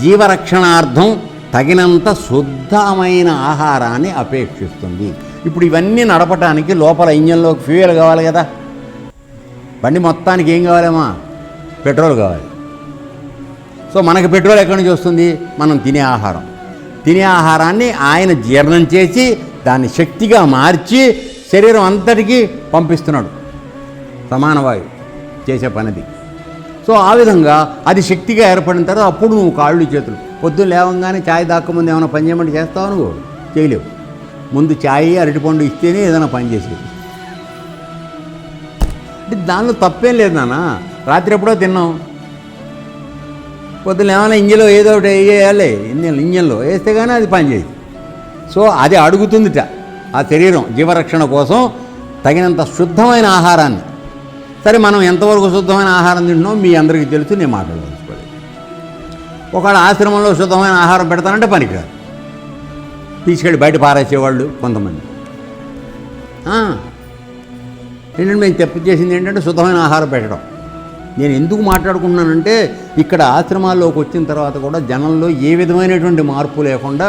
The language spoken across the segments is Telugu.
జీవరక్షణార్థం తగినంత శుద్ధమైన ఆహారాన్ని అపేక్షిస్తుంది. ఇప్పుడు ఇవన్నీ నడపటానికి లోపల ఇంజన్లోకి ఫ్యూయల్ కావాలి కదా. బండి మొత్తానికి ఏం కావాలేమా? పెట్రోల్ కావాలి. సో మనకి పెట్రోల్ ఎక్కడి నుంచి వస్తుంది? మనం తినే ఆహారం. తినే ఆహారాన్ని ఆయన జీర్ణం చేసి దాన్ని శక్తిగా మార్చి శరీరం అంతటికీ పంపిస్తున్నాడు. సమానవాయు చేసే పనిది. సో ఆ విధంగా అది శక్తిగా ఏర్పడిన తర్వాత అప్పుడు నువ్వు కాళ్ళు చేతులు. పొద్దున్న లేవంగానే ఛాయ్ దాక్కముందు ఏమైనా పని చేయమంటే చేస్తావు నువ్వు? చేయలేవు. ముందు ఛాయ్ అరటిపండు ఇస్తేనే ఏదైనా పని చేసేది. అంటే దానిలో తప్పేం లేదు నాన్న. రాత్రి ఎప్పుడో తిన్నాం. పొద్దున్న ఏమైనా ఇంజిన్లో ఏదో ఒకటి వేయాలి. ఇంజన్ ఇంజన్లో వేస్తే కానీ అది పనిచేయదు సో అది అడుగుతుందిట. ఆ శరీరం జీవరక్షణ కోసం తగినంత శుద్ధమైన ఆహారాన్ని. సరే మనం ఎంతవరకు శుద్ధమైన ఆహారం తింటున్నాం మీ అందరికీ తెలుసు నేను మాట్లాడదలుచుకోలేదు. ఒకవేళ ఆశ్రమంలో శుద్ధమైన ఆహారం పెడతానంటే పనికిరాదు. తీసుకెళ్ళి బయట పారేసేవాళ్ళు కొంతమంది. ఏంటంటే మేము తప్పు చేసింది ఏంటంటే శుద్ధమైన ఆహారం పెట్టడం. నేను ఎందుకు మాట్లాడుకున్నానంటే ఇక్కడ ఆశ్రమాల్లోకి వచ్చిన తర్వాత కూడా జనంలో ఏ విధమైనటువంటి మార్పు లేకుండా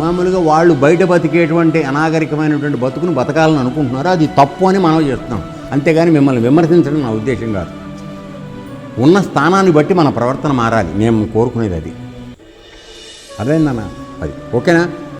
మామూలుగా వాళ్ళు బయట బతికేటువంటి అనాగరికమైనటువంటి బతుకును బతకాలని అనుకుంటున్నారు? అది తప్పు అని మనం చేస్తున్నాం. అంతేగాని మిమ్మల్ని విమర్శించడం నా ఉద్దేశం కాదు. ఉన్న స్థానాన్ని బట్టి మన ప్రవర్తన మారాలి. మేము కోరుకునేది అది. అదేందన్నా అది. ఓకేనా?